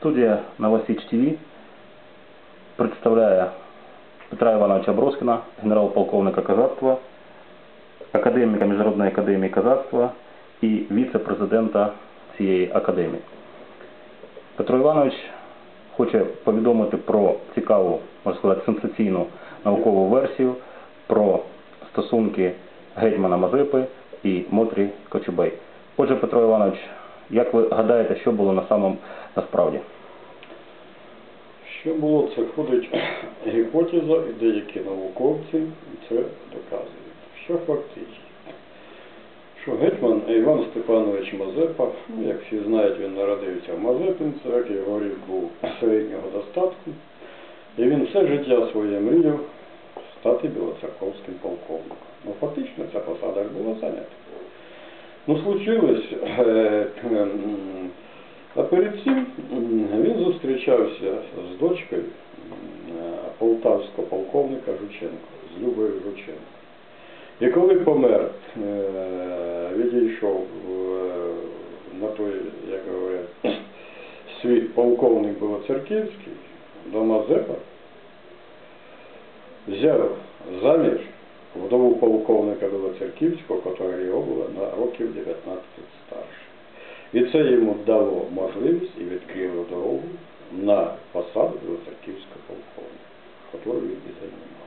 Студія Новосіч ТВ представляє Петра Івановича Броскіна, генерал-полковника козацтва, академіка Міжнародної академії козацтва і віце-президента цієї академії. Петро Іванович хоче повідомити про цікаву, можна сказати, сенсаційну наукову версію про стосунки гетьмана Мазепи і Мотрі Кочубей. Отже, Петро Іванович, як ви гадаєте, що було на самому насправді? Що було, це ходить гіпотеза, і деякі науковці це доказують. Що фактично? Що гетьман Іван Степанович Мазепа, ну, як всі знають, він народився в Мазепинцях, його рік був середнього достатку, і він все життя своє мріяв стати білоцерковським полковником. Ну, фактично ця посада була зайнята. Ну, случилось, е, ем, а перед цим він зустрічався з дочкою е, полтавського полковника Жученко, з Любою Жученко. І коли помер, відійшов на той, як говорять, світ полковник Білоцерківський до Мазепа, взяв заміж вдову полковника Білоцерківського, котра його років 19 старше. І це йому дало можливість і відкрило дорогу на посаду Білоцерківського полковника, яку він і займав.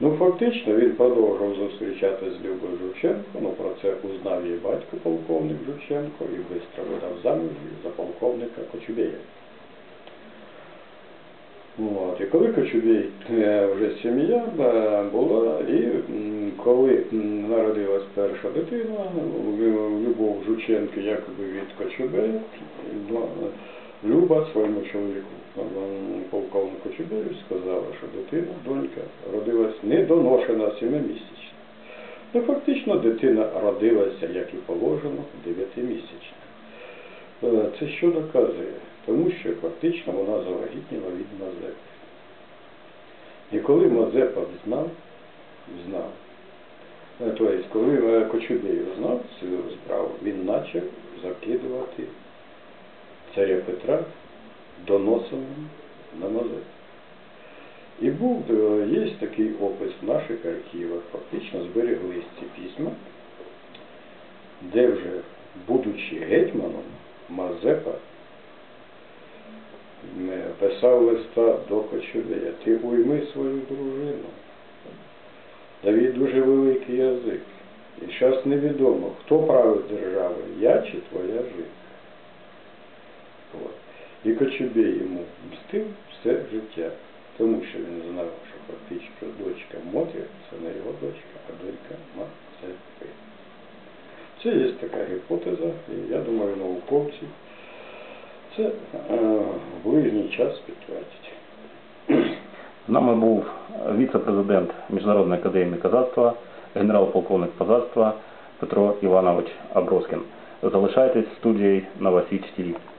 Ну, фактично, він продовжував зустрічатися з Любою Жученко, ну про це узнав її батько полковник Жученко і швидко видав заміж за полковника Кочубєя. От. І коли Кочубій е, вже сім'я е, була, і коли народилась перша дитина, Любов Жученко, якоби від Кочубея, ну, Люба своєму чоловіку, полковнику Кочубею, сказала, що дитина, донька, родилась недоношена, сімимісячна. Ну, фактично, дитина родилася, як і положено, дев'ятимісячна. Е, Це що доказує? Тому що фактично вона завагітніла від Мазепи. І коли Мазепа знав, знав, тобто, коли е, Кочубей знав цю справу, він почав закидувати царя Петра доносами на Мазепу. І був, е, є такий опис в наших архівах, фактично збереглись ці письма, де вже, будучи гетьманом, Мазепа писав листа до Кочубея, ти уйми свою дружину. Давід дуже великий язик. І зараз невідомо, хто править державою, я чи твоя жінка. От. І Кочубей йому мстив все життя, тому що він знав, що фактично дочка Мотря це не його дочка, а донька Мазепи. Це є така гіпотеза, і я думаю, науковці це е, ближній час підтвердять. Нами був віце-президент Міжнародної академії козацтва, генерал-полковник козацтва Петро Іванович Аброскін. Залишайтесь в студії Новосіч ТВ.